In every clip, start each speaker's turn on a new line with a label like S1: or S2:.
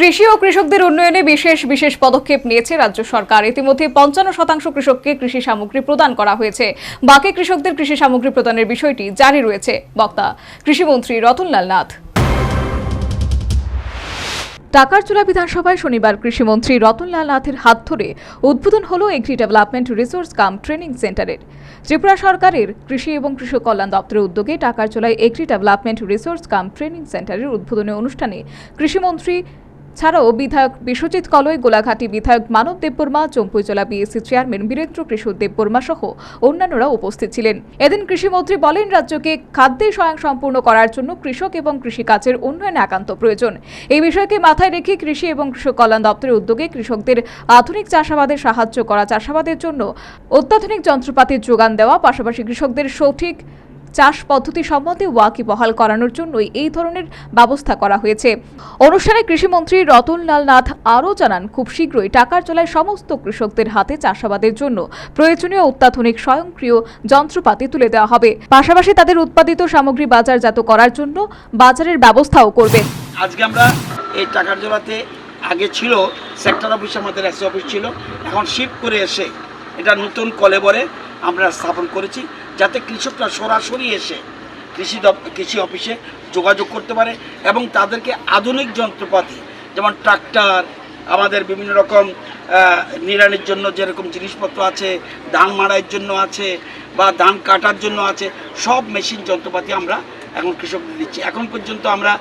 S1: কৃষি ও কৃষকদের উন্নয়নে বিশেষ বিশেষ পদক্ষেপ নিয়েছে রাজ্য সরকার। ইতিমধ্যে পঞ্চান্ন শতাংশ কৃষককে কৃষি সামগ্রী প্রদান করা হয়েছে। বাকি কৃষকদের কৃষি সামগ্রী প্রদানের বিষয়টি জারি রয়েছে। বক্তা, কৃষিমন্ত্রী রতনলাল নাথ। টাকারচুলা বিধানসভায় শনিবার কৃষিমন্ত্রী রতনলাল নাথের হাত ধরে উদ্বোধন হল agri development resource cum training সেন্টারের। ত্রিপুরা সরকারের কৃষি এবং কৃষক কল্যাণ দপ্তরের উদ্যোগে টাকারচুলায় agri development resource cum training সেন্টারের উদ্বোধনী অনুষ্ঠানে কৃষিমন্ত্রী ছাড়াও বিধায়ক বিশ্বজিৎ কলই, গোলাঘাটি বিধায়ক মানব দেববর্মা চম্পুইজলা বিএসসি চেয়ারম্যান বীরেন্দ্র কৃষ্ণ দেববর্মা সহ অন্যান্যরা উপস্থিত ছিলেন। এদিন কৃষিমন্ত্রী বলেন, রাজ্যকে খাদ্যে স্বয়ংসম্পূর্ণ করার জন্য কৃষক এবং কৃষিকাজের উন্নয়ন একান্ত প্রয়োজন। এই বিষয়কে মাথায় রেখে কৃষি এবং কৃষক কল্যাণ দপ্তরের উদ্যোগে কৃষকদের আধুনিক চাষাবাদে সাহায্য করা, চাষাবাদের জন্য অত্যাধুনিক যন্ত্রপাতির যোগান দেওয়া, পাশাপাশি কৃষকদের সঠিক চাষ পদ্ধতি সম্বন্ধে ওয়াকিবহাল করানোর জন্যই এই ধরনের ব্যবস্থা করা হয়েছে। অনুষ্ঠানে কৃষিমন্ত্রী রতনলাল নাথ আরও জানান, খুব শীঘ্রই টাকার চলায় সমস্ত কৃষকদের হাতে চাষাবাদের জন্য প্রয়োজনীয় অত্যাধুনিক স্বয়ংক্রিয় যন্ত্রপাতি তুলে দেওয়া হবে। পাশাপাশি তাদের উৎপাদিত সামগ্রী বাজারজাত করার জন্য বাজারের ব্যবস্থাও করবে।
S2: আজকে আমরা এই টাকার জোড়াতে আগে ছিল সেক্টর অফিস আমাদের এসি অফিস ছিল, এখন শিফট করে এসে এটা নতুন কলেবরে আমরা স্থাপন করেছি। যাতে কৃষকরা সরাসরি এসে কৃষি কৃষি অফিসে যোগাযোগ করতে পারে এবং তাদেরকে আধুনিক যন্ত্রপাতি, যেমন ট্রাক্টর, আমাদের বিভিন্ন রকম নিড়ানির জন্য যেরকম জিনিসপত্র আছে, ধান মাড়াইয়ের জন্য আছে বা ধান কাটার জন্য আছে, সব মেশিন যন্ত্রপাতি আমরা এখন কৃষকদের দিচ্ছি। এখন পর্যন্ত আমরা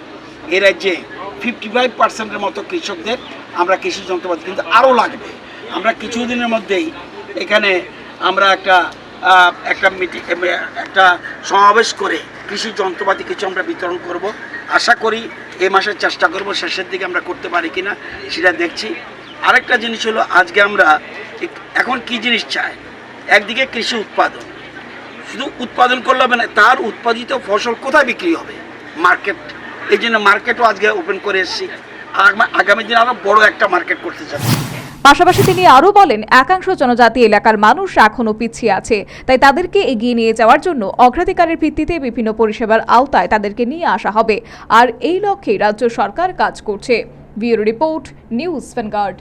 S2: এই রাজ্যে ফিফটি ফাইভ পার্সেন্টের মতো কৃষকদের আমরা কৃষি যন্ত্রপাতি, কিন্তু আরও লাগবে। আমরা কিছুদিনের মধ্যেই এখানে আমরা একটা একটা মিটিং একটা সমাবেশ করে কৃষি যন্ত্রপাতি কিছু আমরা বিতরণ করব। আশা করি এই মাসের চেষ্টা করব, শেষের দিকে আমরা করতে পারি কিনা সেটা দেখছি। আরেকটা জিনিস হলো, আজকে আমরা এখন কি জিনিস চাই? একদিকে কৃষি উৎপাদন। শুধু উৎপাদন করলে হবে না, তার উৎপাদিত ফসল কোথায় বিক্রি হবে? মার্কেট। এই জন্য মার্কেটও আজকে ওপেন করে এসেছি। আগামী দিনে আরও বড় একটা মার্কেট করতে চাচ্ছি
S1: পাশাপাশি তিনি আরও বলেন, একাংশ জনজাতি এলাকার মানুষ এখনও পিছিয়ে আছে, তাই তাদেরকে এগিয়ে নিয়ে যাওয়ার জন্য অগ্রাধিকারের ভিত্তিতে বিভিন্ন পরিষেবার আওতায় তাদেরকে নিয়ে আসা হবে। আর এই লক্ষ্যে রাজ্য সরকার কাজ করছে। Bureau report, news Vanguard.